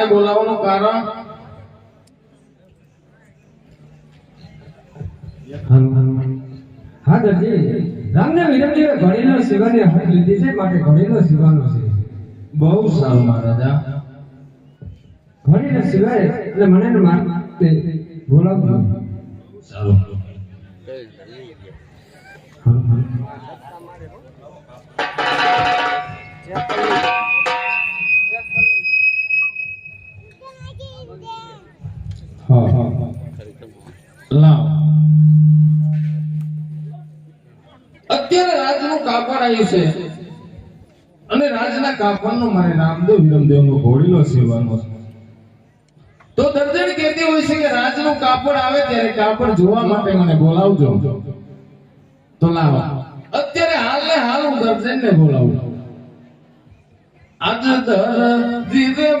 મને બોલાવવાનું કારણ? હા દરજી. રામને વિરમજીએ ઘડીનો સીવાની હાથ લીધી છે માટે ઘડીનો સીવાનો છે. બહુ સારું મહારાજા. ઘડીનો સિવાય એટલે મને મારે બોલાવજો. સારું. હા. હા હા લાવ. અત્યારે રાજનું કાપડ આવ્યું છે. અને રાજના કાપડનો મારે રામદેવ વિરમદેવનો ઘોડીલો સેવાનો તો દર્જન કહેતી હોય છે કે રાજનું કાપડ આવે ત્યારે કાપડ જોવા માટે મને બોલાવજો. તો લાવ. અત્યારે હાલ ને હાલ હું દર્જનને બોલાવું. આજ દર્જી રે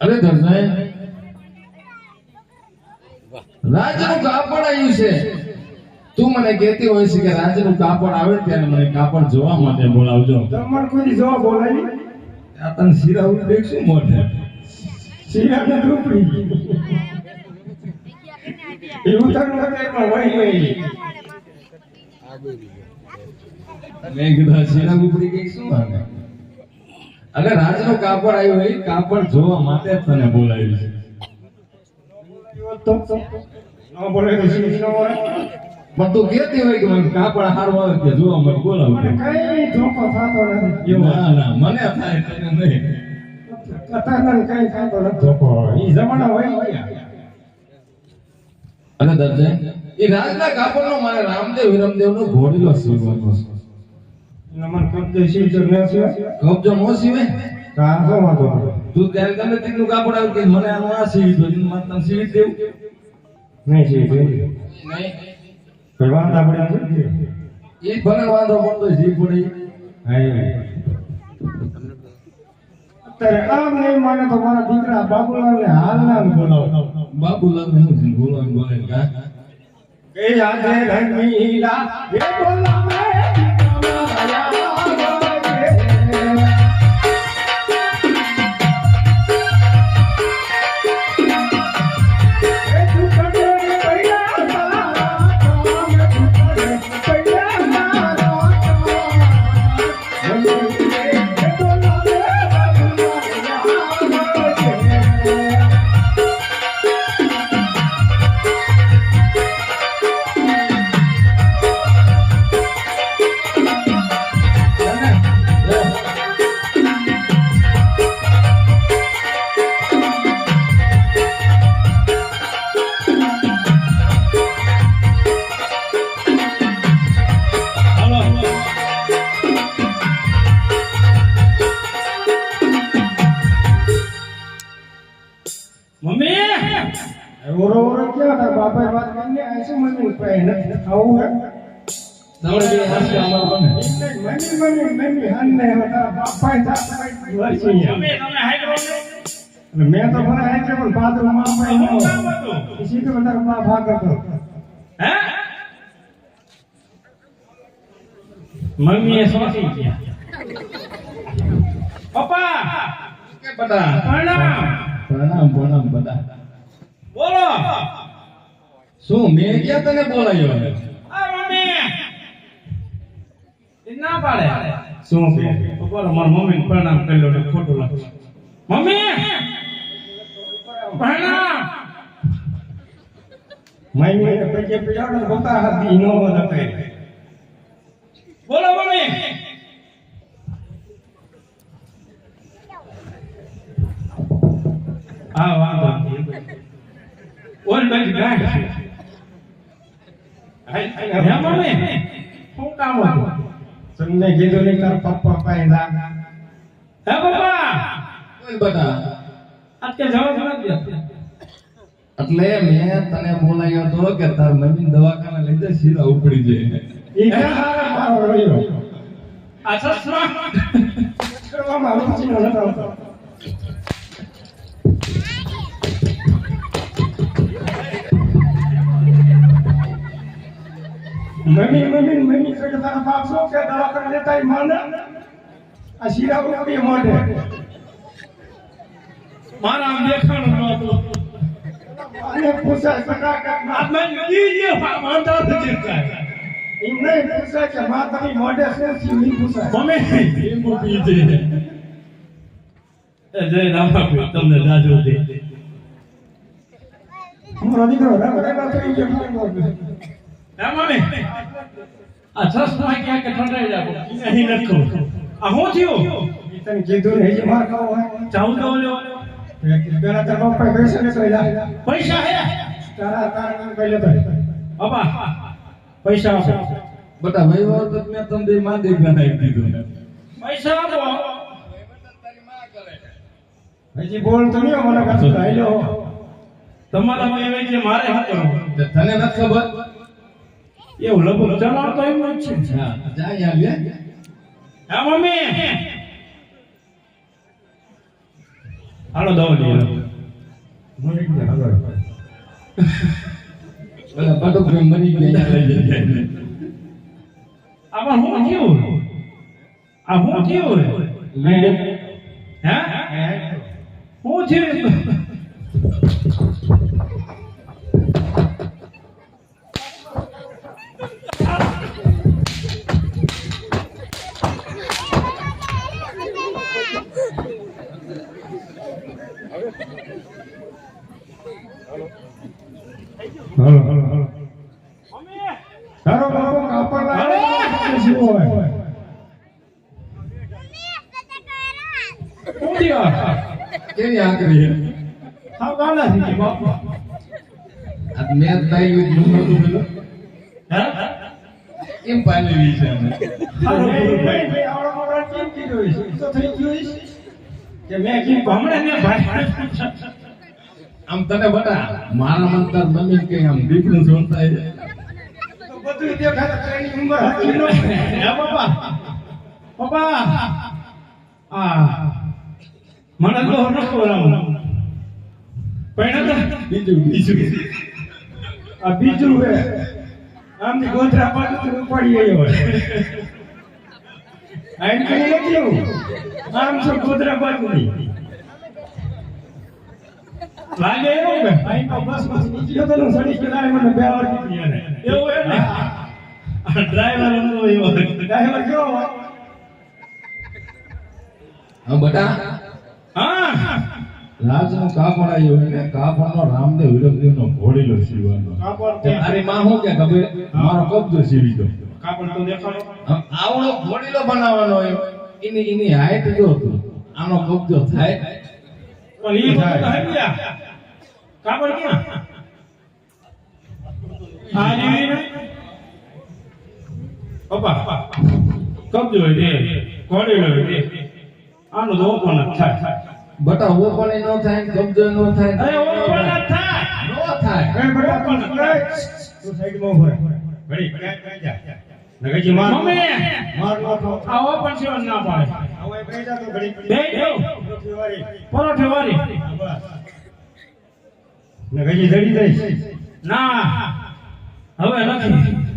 અરે ધરસાઈ રાજનું કાપડ આવ્યું છે. તું મને કહેતી હોય છે કે રાજનું કાપડ આવે ત્યારે મને કાપડ જોવા માટે બોલાવજો. તમારે કોઈ જવાબ બોલાવી? આ તને શીરા ઉડી દેખશું મોઢે. શિયાળને ડૂબી એ ઉત્તરનો પેટમાં વહી વહી. મેં કીધા શીરા ઉપડી ગઈ શું અગર રાજનું કાપડ આવ્યું એ કાપડ જોવા માટે તને બોલાવ્યું છે. પણ તું કહેતી હોય કે મને કાપડ સારું આવે કે જોવા માટે બોલાવજો કઈ ધોકો થતો નથી. ના ના મને થાય તને નહીં. કથાનંદ કઈ થતો નથી. ધોકો ઈ જમાના હોય અને એ રાજના કાપડનો મારે રામદેવ વિરમદેવનો ઘોડીલો સીવવાનો છે. નમન કબજે શીશ ન છે. કબજો નો સીવે કા તો વાંધો. તું ત્યારે ગમે તેટલું કાપડ આવ્યું કે મને આનું આ સીવી દો મને તને સીવી દેવું નહીં શીશ નહીં. નહીં કોઈ વાંધા એ ભલે વાંધો પડતો જી પડે. અત્યારે આમ નહીં માને તો મારા દીકરા બાબુલાલને હાલ ના બોલાવો. બાબુલાલ ને હું છે બોલો બોલે કા? કે આજે રંગીલા એ બોલાવે મમ્મી બાપાએ તારા વર્ષી મમ્મી તમે હાઈ કરો ને એટલે મેં તો ભલે આ પણ હોય. હતું? એ સીધો વધારે બા ભાગ હતો. હે? મમ્મીએ સોચી ગયા. પપ્પા! કે બટા પ્રણામ. પ્રણામ પ્રણામ બધા. બોલો. શું મેં ક્યાં તને બોલાયો ના પાડે. શું કે બોલો મારા મમ્મીને પ્રણામ કરી લો ને ખોટું લાગશે. મમ્મી! પ્રણામ! મમ્મી ને પીડાડો બધા કહે બોલો મમ્મી! હા વાંધો નહીં. ઓલ બાજુ ગાય. હે મમ્મી શું કામ હતું તમને કીધું નહીં તારા પપ્પા પાસે જા હે પપ્પા બોલ બટા આજ જવાબ નથી એટલે મેં તને બોલાયો તો કે તાર મમ્મી દવાખાને લઈ જાય સીધા ઉપડી જાય એ હારા મારો રહ્યો આ સસરા કરવામાં રૂચિનો નતો આવતો. મમ્મી મમ્મી મમ્મી કે તારા બાપ શું કે દવાખાને લેતા એ માને? આ શીરા ઉપડી મોઢે મારા દેખાણું નહોતું. અને પૂછાય સકા કે માં મેં ઈ જે માંદા નથી કાંઈ. એમ નહીં પૂછાય કે માં તારી મોઢે શું ઈ પૂછાય. મમ્મી લીંબુ પી દે એ જય રામાપીર તમને દાજો દે મારો દીકરો રગ રગા થઈ ગયો છે. હે મમ્મી આ સસરા ક્યાં કે ઠંડાઈ જાવ અહીં નથી ખબર આ હું થયું? ઈ તને કીધું ને હજી માર ખાવો જાઉં તો ઓલો. પેલા તારા પપ્પાએ પૈસા પૈસા હે? તારા તારા પૈસા આપો. બટા તો મેં તમને માં દે બનાવી દીધું. પૈસા આપો. હજી બોલ તો નહીં મને તમારા માં એવે છે મારે હતો તને નથી ખબર? એવું લગભગ ચલાવતો એમ જ છે. જાય જા હા? મમ્મી. હાલો દો લે હાલો મરી ગયા. લઈ જજે આમાં હું થયું? આ હું હે? હું હાલો હાલો મમ્મી તારો બાપો કાપડ હાલો. લાવે શું હોય હું થયું કેવી હા ગાલા થઈ ગઈ બાપુ. આ મેં તાઈ નું નતું પેલું હે? એમ પાલેવી છે અમે. હાલો નહીં, ગુરુભાઈ નહીં, નહીં, આવડો મોટો કેમ કીધું હશે? તો થઈ ગયું હશે. કે મેં કેમ હમણાં ને ભાઈ. આમ તને બટા મારા મંતર મમ્મી કે આમ દીકરું થાય તો બધું દેખાય તો ઉંમર હતી નો. હે પપ્પા પપ્પા આ મને તો ન ખવડાવું પૈણા બીજું બીજું. આ બીજું હે. આમથી ગોધરા પાછું ઉપાડી ગયો આમ કઈ નથી આમ છો ગોધરા બાજુની લાગે એવું કે? અહીં તો બસ બસ નીકળ્યો તો ને સડી કે મને બે વાર એવું એમ ને? ડ્રાઈવર એવો. ડ્રાઈવર કેવો હા બટા. હા રાજનો કાપડ આવ્યો એટલે કાપડનો રામદેવ વિરમદેવનો ઘોડીલો સીવવાનો તારી માં હું કે ખબર મારો કબજો સીવી દો. કાપડ તો દેખાડો. આવડો ઘોડીલો બનાવવાનો હોય. એની એની હાઈટ જો આનો કબજો થાય. પણ ઈ ગયા. કાપડ ક્યાં? આ જેવી ને? પપ્પા કબજો હોય દે કોડેલો હોય દે આનો દોપણ થાય. બટા ઓ પણ થાય કબજો ન થાય અરે ઓપણ ન થાય. નો થાય. એ બટા પણ તું સાઈડમાં ઊભો રહે. ઘડી ક્યાં જા? નગરજી માર. મમ્મી. માર નો ખાઓ. આ ઓપણ છે ના પાડે. આવો એ બેજા તો ઘડી બે જાઓ. પરોઠી વાળી. પરોઠે વાળી હા, બસ. ને જડી જઈશ. ના. હવે નથી.